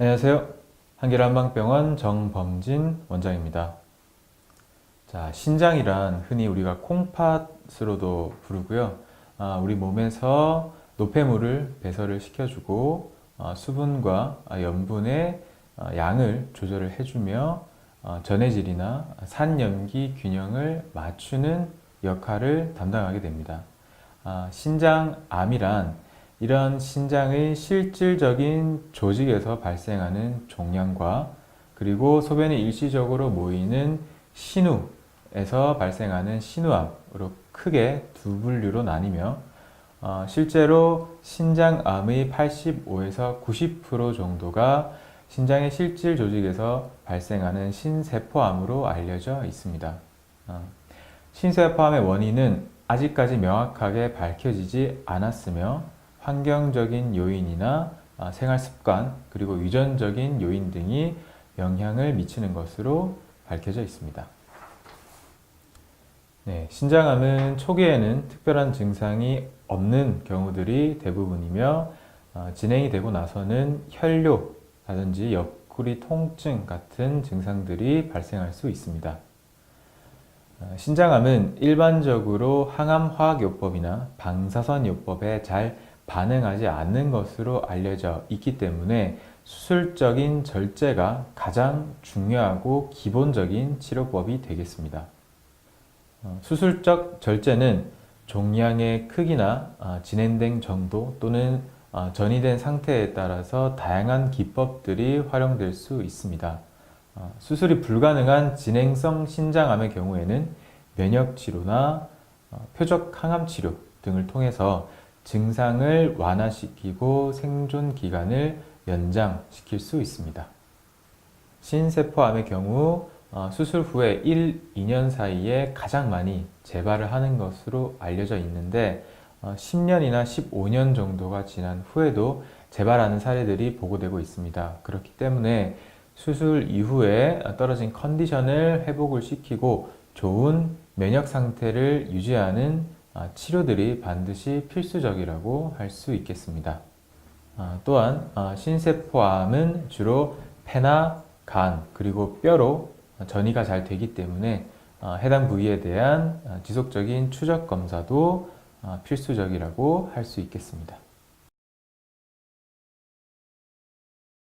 안녕하세요. 한길한방병원 정범진 원장입니다. 자, 신장이란 흔히 우리가 콩팥으로도 부르고요. 아, 우리 몸에서 노폐물을 배설을 시켜주고 아, 수분과 아, 염분의 아, 양을 조절을 해주며 아, 전해질이나 산염기 균형을 맞추는 역할을 담당하게 됩니다. 아, 신장암이란 이런 신장의 실질적인 조직에서 발생하는 종양과 그리고 소변에 일시적으로 모이는 신우에서 발생하는 신우암으로 크게 두 분류로 나뉘며 어, 실제로 신장암의 85에서 90% 정도가 신장의 실질 조직에서 발생하는 신세포암으로 알려져 있습니다. 어, 신세포암의 원인은 아직까지 명확하게 밝혀지지 않았으며 환경적인 요인이나 아, 생활 습관 그리고 유전적인 요인 등이 영향을 미치는 것으로 밝혀져 있습니다. 네, 신장암은 초기에는 특별한 증상이 없는 경우들이 대부분이며 아, 진행이 되고 나서는 혈뇨라든지 옆구리 통증 같은 증상들이 발생할 수 있습니다. 어, 신장암은 일반적으로 항암화학요법이나 방사선요법에 잘 반응하지 않는 것으로 알려져 있기 때문에 수술적인 절제가 가장 중요하고 기본적인 치료법이 되겠습니다. 어, 수술적 절제는 종양의 크기나 아, 진행된 정도 또는 아, 전이된 상태에 따라서 다양한 기법들이 활용될 수 있습니다. 어, 수술이 불가능한 진행성 신장암의 경우에는 면역 치료나 어, 표적 항암 치료 등을 통해서 증상을 완화시키고 생존 기간을 연장시킬 수 있습니다. 신세포암의 경우 어, 수술 후에 1, 2년 사이에 가장 많이 재발을 하는 것으로 알려져 있는데 10년이나 15년 정도가 지난 후에도 재발하는 사례들이 보고되고 있습니다. 그렇기 때문에 수술 이후에 떨어진 컨디션을 회복을 시키고 좋은 면역 상태를 유지하는 아, 치료들이 반드시 필수적이라고 할 수 있겠습니다. 아, 또한 아, 신세포암은 주로 폐나 간 그리고 뼈로 전이가 잘 되기 때문에 해당 부위에 대한 지속적인 추적 검사도 필수적이라고 할 수 있겠습니다.